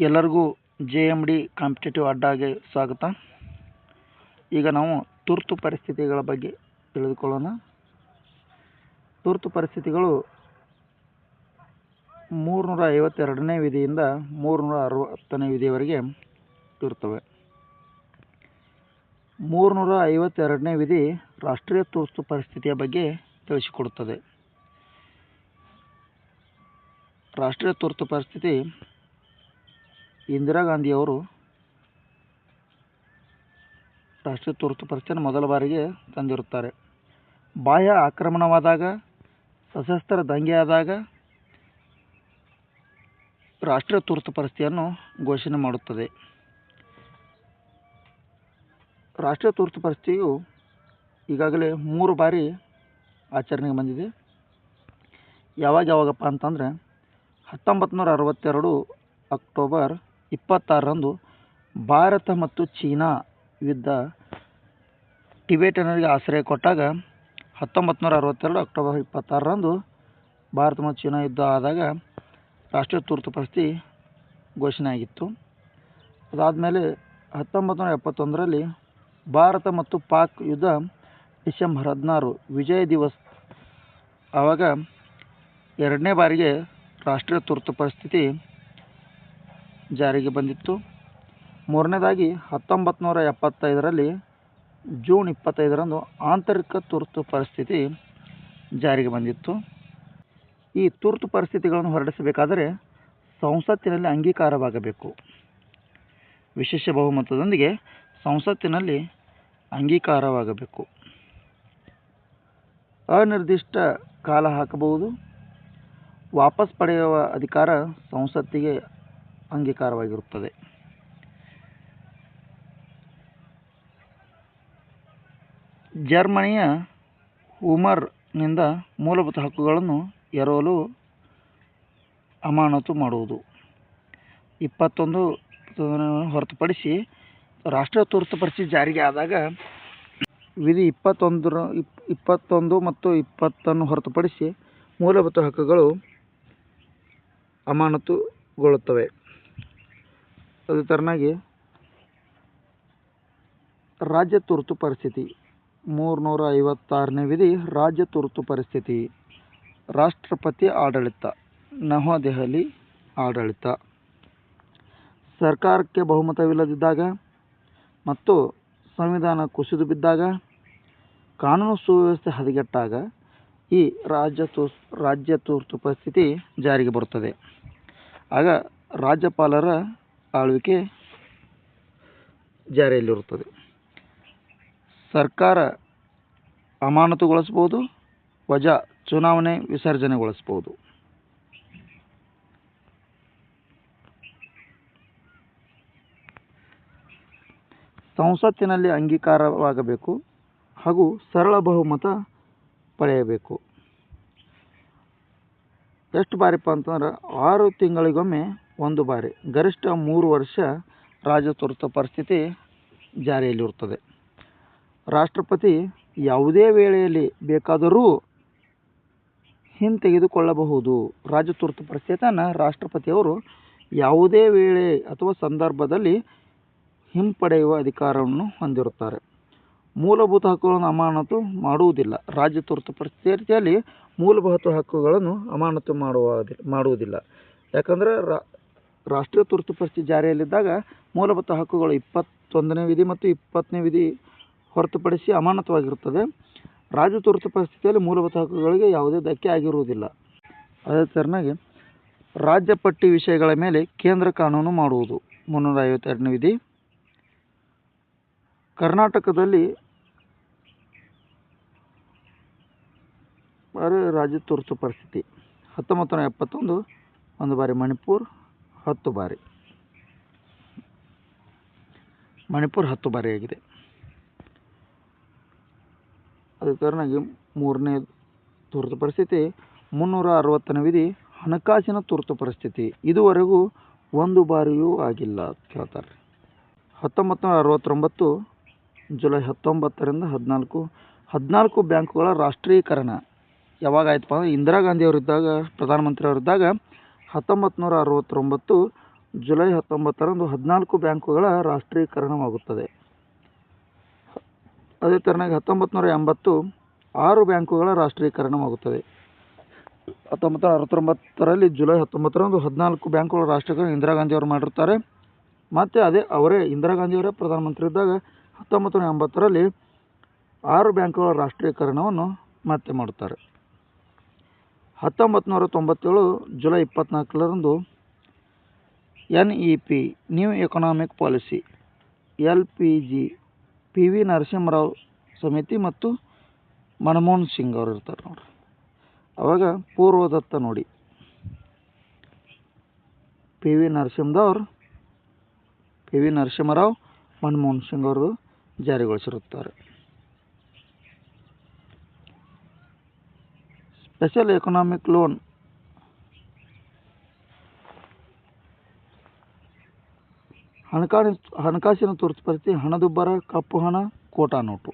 ಎಲ್ಲರಿಗೂ J M D competitive ಅಡ್ಡಾಗೆ ಸ್ವಾಗತ. ಈಗ ನಾವು ತುರ್ತು ಪರಿಸ್ಥಿತಿಗಳ ಬಗ್ಗೆ ತಿಳಿದುಕೊಳ್ಳೋಣ. ತುರ್ತು ಪರಿಸ್ಥಿತಿಗಳು ಮೂರುನೂರ ಐವತ್ತೆರಡನೇ ವಿಧಿಯಿಂದ ಮೂರುನೂರ ಅರವತ್ತನೇ ವಿಧಿಯವರೆಗೆ ಇರ್ತವೆ ಮೂರುನೂರ ಐವತ್ತೆರಡನೇ ವಿಧಿ ರಾಷ್ಟ್ರೀಯ ತುರ್ತು ಪರಿಸ್ಥಿತಿಯ ಬಗ್ಗೆ ತಿಳಿಸಿಕೊಡುತ್ತದೆ. ರಾಷ್ಟ್ರೀಯ ತುರ್ತು ಪರಿಸ್ಥಿತಿ ಇಂದಿರಾ ಗಾಂಧಿಯವರು ರಾಷ್ಟ್ರೀಯ ತುರ್ತು ಪರಿಸ್ಥಿತಿಯನ್ನು ಮೊದಲ ಬಾರಿಗೆ ತಂದಿರುತ್ತಾರೆ. ಬಾಹ್ಯ ಆಕ್ರಮಣವಾದಾಗ, ಸಶಸ್ತ್ರ ದಂಗೆಯಾದಾಗ ರಾಷ್ಟ್ರೀಯ ತುರ್ತು ಪರಿಸ್ಥಿತಿಯನ್ನು ಘೋಷಣೆ ಮಾಡುತ್ತದೆ. ರಾಷ್ಟ್ರೀಯ ತುರ್ತು ಪರಿಸ್ಥಿತಿಯು ಈಗಾಗಲೇ ಮೂರು ಬಾರಿ ಆಚರಣೆಗೆ ಬಂದಿದೆ. ಯಾವಾಗ ಯಾವಾಗಪ್ಪ ಅಂತಂದರೆ ಹತ್ತೊಂಬತ್ತು ನೂರ ಅರವತ್ತೆರಡು ಅಕ್ಟೋಬರ್ ಇಪ್ಪತ್ತಾರರಂದು ಭಾರತ ಮತ್ತು ಚೀನಾ ಯುದ್ಧ ಟಿಬೆಟನರಿಗೆ ಆಶ್ರಯ ಕೊಟ್ಟಾಗ ಹತ್ತೊಂಬತ್ತು ನೂರ ಅರವತ್ತೆರಡು ಅಕ್ಟೋಬರ್ ಇಪ್ಪತ್ತಾರರಂದು ಭಾರತ ಮತ್ತು ಚೀನಾ ಯುದ್ಧ ಆದಾಗ ರಾಷ್ಟ್ರೀಯ ತುರ್ತು ಪರಿಸ್ಥಿತಿ ಘೋಷಣೆ ಆಗಿತ್ತು ಅದಾದಮೇಲೆ ಹತ್ತೊಂಬತ್ತು ನೂರ ಎಪ್ಪತ್ತೊಂದರಲ್ಲಿ ಭಾರತ ಮತ್ತು ಪಾಕ್ ಯುದ್ಧ ಡಿಸೆಂಬರ್ ಹದಿನಾರು ವಿಜಯ ದಿವಸ್ ಆವಾಗ ಎರಡನೇ ಬಾರಿಗೆ ರಾಷ್ಟ್ರೀಯ ತುರ್ತು ಪರಿಸ್ಥಿತಿ ಜಾರಿಗೆ ಬಂದಿತ್ತು. ಮೂರನೇದಾಗಿ ಹತ್ತೊಂಬತ್ತು ನೂರ ಎಪ್ಪತ್ತೈದರಲ್ಲಿ ಜೂನ್ ಇಪ್ಪತ್ತೈದರಂದು ಆಂತರಿಕ ತುರ್ತು ಪರಿಸ್ಥಿತಿ ಜಾರಿಗೆ ಬಂದಿತ್ತು. ಈ ತುರ್ತು ಪರಿಸ್ಥಿತಿಗಳನ್ನು ಹೊರಡಿಸಬೇಕಾದರೆ ಸಂಸತ್ತಿನಲ್ಲಿ ಅಂಗೀಕಾರವಾಗಬೇಕು. ವಿಶೇಷ ಬಹುಮತದೊಂದಿಗೆ ಸಂಸತ್ತಿನಲ್ಲಿ ಅಂಗೀಕಾರವಾಗಬೇಕು. ಅನಿರ್ದಿಷ್ಟ ಕಾಲ ಹಾಕಬಹುದು. ವಾಪಸ್ ಪಡೆಯುವ ಅಧಿಕಾರ ಸಂಸತ್ತಿಗೆ ಅಂಗೀಕಾರವಾಗಿರುತ್ತದೆ. ಜರ್ಮನಿಯ ಉಮರ್ನಿಂದ ಮೂಲಭೂತ ಹಕ್ಕುಗಳನ್ನು ಎರವಲು ಅಮಾನತು ಮಾಡುವುದು. ಇಪ್ಪತ್ತೊಂದು ಹೊರತುಪಡಿಸಿ ರಾಷ್ಟ್ರೀಯ ತುರ್ತು ಪರಿಸ್ಥಿತಿ ಜಾರಿಗೆ ಆದಾಗ ವಿಧಿ ಇಪ್ಪತ್ತೊಂದರ ಇಪ್ ಇಪ್ಪತ್ತೊಂದು ಮತ್ತು ಇಪ್ಪತ್ತನ್ನು ಹೊರತುಪಡಿಸಿ ಮೂಲಭೂತ ಹಕ್ಕುಗಳು ಅಮಾನತುಗೊಳ್ಳುತ್ತವೆ. ಅದೇ ಥರನಾಗಿ ರಾಜ್ಯ ತುರ್ತು ಪರಿಸ್ಥಿತಿ. ಮೂರುನೂರ ಐವತ್ತಾರನೇ ವಿಧಿ ರಾಜ್ಯ ತುರ್ತು ಪರಿಸ್ಥಿತಿ. ರಾಷ್ಟ್ರಪತಿ ಆಡಳಿತ. ನವದೆಹಲಿ ಆಡಳಿತ. ಸರ್ಕಾರಕ್ಕೆ ಬಹುಮತವಿಲ್ಲದಿದ್ದಾಗ ಮತ್ತು ಸಂವಿಧಾನ ಕುಸಿದು ಬಿದ್ದಾಗ, ಕಾನೂನು ಸುವ್ಯವಸ್ಥೆ ಹದಗೆಟ್ಟಾಗ ಈ ರಾಜ್ಯ ರಾಜ್ಯ ತುರ್ತು ಪರಿಸ್ಥಿತಿ ಜಾರಿಗೆ ಬರುತ್ತದೆ. ಆಗ ರಾಜ್ಯಪಾಲರ ಆಳ್ವಿಕೆ ಜಾರಿಯಲ್ಲಿರುತ್ತದೆ. ಸರ್ಕಾರ ಅಮಾನತುಗೊಳಿಸ್ಬೋದು ವಜಾ ಚುನಾವಣೆ ವಿಸರ್ಜನೆಗೊಳಿಸ್ಬೋದು ಸಂಸತ್ತಿನಲ್ಲಿ ಅಂಗೀಕಾರವಾಗಬೇಕು ಹಾಗೂ ಸರಳ ಬಹುಮತ ಪಡೆಯಬೇಕು. ಎಷ್ಟು ಬಾರಿಪ್ಪ ಅಂತಂದ್ರೆ ಆರು ತಿಂಗಳಿಗೊಮ್ಮೆ ಒಂದು ಬಾರಿ. ಗರಿಷ್ಠ ಮೂರು ವರ್ಷ ರಾಜ್ಯ ತುರ್ತು ಪರಿಸ್ಥಿತಿ ಜಾರಿಯಲ್ಲಿರುತ್ತದೆ. ರಾಷ್ಟ್ರಪತಿ ಯಾವುದೇ ವೇಳೆಯಲ್ಲಿ ಬೇಕಾದರೂ ಹಿಂತೆಗೆದುಕೊಳ್ಳಬಹುದು. ರಾಜ್ಯ ತುರ್ತು ಪರಿಸ್ಥಿತಿಯನ್ನು ರಾಷ್ಟ್ರಪತಿಯವರು ಯಾವುದೇ ವೇಳೆ ಅಥವಾ ಸಂದರ್ಭದಲ್ಲಿ ಹಿಂಪಡೆಯುವ ಅಧಿಕಾರವನ್ನು ಹೊಂದಿರುತ್ತಾರೆ. ಮೂಲಭೂತ ಹಕ್ಕುಗಳನ್ನು ಅಮಾನತು ಮಾಡುವುದಿಲ್ಲ. ರಾಜ್ಯ ತುರ್ತು ಪರಿಸ್ಥಿತಿಯಲ್ಲಿ ಮೂಲಭೂತ ಹಕ್ಕುಗಳನ್ನು ಅಮಾನತು ಮಾಡುವ ಮಾಡುವುದಿಲ್ಲ. ಯಾಕಂದರೆ ರಾಷ್ಟ್ರೀಯ ತುರ್ತು ಪರಿಸ್ಥಿತಿ ಜಾರಿಯಲ್ಲಿದ್ದಾಗ ಮೂಲಭೂತ ಹಕ್ಕುಗಳು ಇಪ್ಪತ್ತೊಂದನೇ ವಿಧಿ ಮತ್ತು ಇಪ್ಪತ್ತನೇ ವಿಧಿ ಹೊರತುಪಡಿಸಿ ಅಮಾನತವಾಗಿರುತ್ತದೆ ರಾಜ್ಯ ತುರ್ತು ಪರಿಸ್ಥಿತಿಯಲ್ಲಿ ಮೂಲಭೂತ ಹಕ್ಕುಗಳಿಗೆ ಯಾವುದೇ ಧಕ್ಕೆ ಆಗಿರುವುದಿಲ್ಲ. ಅದೇ ಥರನಾಗಿ ರಾಜ್ಯ ಪಟ್ಟಿ ವಿಷಯಗಳ ಮೇಲೆ ಕೇಂದ್ರ ಕಾನೂನು ಮಾಡುವುದು. ಮುನ್ನೂರ ಐವತ್ತೆರಡನೇ ವಿಧಿ. ಕರ್ನಾಟಕದಲ್ಲಿ ಬಾರಿ ರಾಜ್ಯ ತುರ್ತು ಪರಿಸ್ಥಿತಿ. ಹತ್ತೊಂಬತ್ತು ನೂರ ಎಪ್ಪತ್ತೊಂದು, ಒಂದು ಬಾರಿ ಮಣಿಪುರ್ ಹತ್ತು ಬಾರಿ. ಮಣಿಪುರ ಹತ್ತು ಬಾರಿ ಆಗಿದೆ. ಅದೇ ಮೂರನೇ ತುರ್ತು ಪರಿಸ್ಥಿತಿ, ಮುನ್ನೂರ ಅರವತ್ತನೇ ವಿಧಿ, ಹಣಕಾಸಿನ ತುರ್ತು ಪರಿಸ್ಥಿತಿ. ಇದುವರೆಗೂ ಒಂದು ಬಾರಿಯೂ ಆಗಿಲ್ಲ ಕೇಳ್ತಾರೆ. ಹತ್ತೊಂಬತ್ತು ನೂರ ಅರವತ್ತೊಂಬತ್ತು, ಜುಲೈ ಹತ್ತೊಂಬತ್ತರಿಂದ ಹದಿನಾಲ್ಕು ಹದಿನಾಲ್ಕು ಬ್ಯಾಂಕುಗಳ ರಾಷ್ಟ್ರೀಕರಣ. ಯಾವಾಗ ಆಯ್ತಪ್ಪ ಅಂದರೆ ಇಂದಿರಾ ಗಾಂಧಿಯವರಿದ್ದಾಗ ಪ್ರಧಾನಮಂತ್ರಿ ಅವರಿದ್ದಾಗ ಹತ್ತೊಂಬತ್ತು ನೂರ ಅರವತ್ತೊಂಬತ್ತು ಜುಲೈ ಹತ್ತೊಂಬತ್ತರಂದು ಹದಿನಾಲ್ಕು ಬ್ಯಾಂಕುಗಳ ರಾಷ್ಟ್ರೀಕರಣವಾಗುತ್ತದೆ. ಅದೇ ಥರನಾಗಿ ಹತ್ತೊಂಬತ್ತು ನೂರ ಎಂಬತ್ತು ಆರು ಬ್ಯಾಂಕುಗಳ ರಾಷ್ಟ್ರೀಕರಣವಾಗುತ್ತದೆ. ಹತ್ತೊಂಬತ್ತು ನೂರ ಅರವತ್ತೊಂಬತ್ತರಲ್ಲಿ ಜುಲೈ ಹತ್ತೊಂಬತ್ತರಂದು ಹದಿನಾಲ್ಕು ಬ್ಯಾಂಕುಗಳ ರಾಷ್ಟ್ರೀಕರಣ ಇಂದಿರಾ ಗಾಂಧಿಯವರು ಮಾಡಿರ್ತಾರೆ ಮತ್ತು ಅದೇ ಅವರೇ ಇಂದಿರಾ ಗಾಂಧಿಯವರೇ ಪ್ರಧಾನಮಂತ್ರಿ ಇದ್ದಾಗ ಹತ್ತೊಂಬತ್ತು ನೂರ ಎಂಬತ್ತರಲ್ಲಿ ಆರು ಬ್ಯಾಂಕುಗಳ ರಾಷ್ಟ್ರೀಕರಣವನ್ನು ಮತ್ತೆ ಮಾಡುತ್ತಾರೆ. ಹತ್ತೊಂಬತ್ತು ನೂರ ತೊಂಬತ್ತೇಳು July ಇಪ್ಪತ್ತ್ನಾಲ್ಕರಂದು N E P, new economic policy, L P G, P V Narasimha Rao ಸಮಿತಿ ಮತ್ತು ಮನಮೋಹನ್ ಸಿಂಗ್ ಅವರು ಇರ್ತಾರೆ ನೋಡ್ರಿ. ಅವಾಗ ಪೂರ್ವದತ್ತ ನೋಡಿ. ಪಿ ವಿ ನರಸಿಂಹದವ್ರು, ಪಿ ವಿ ನರಸಿಂಹರಾವ್, ಮನಮೋಹನ್ ಸಿಂಗ್ ಅವರು ಜಾರಿಗೊಳಿಸಿರುತ್ತಾರೆ. ಸ್ಪೆಷಲ್ ಎಕನಾಮಿಕ್ ಲೋನ್ ಹಣಕಾಸಿನ ತುರ್ತು ಪರಿಸ್ಥಿತಿ ಹಣದುಬ್ಬರ ಕಪ್ಪು ಹಣ ಕೋಟಾ ನೋಟು.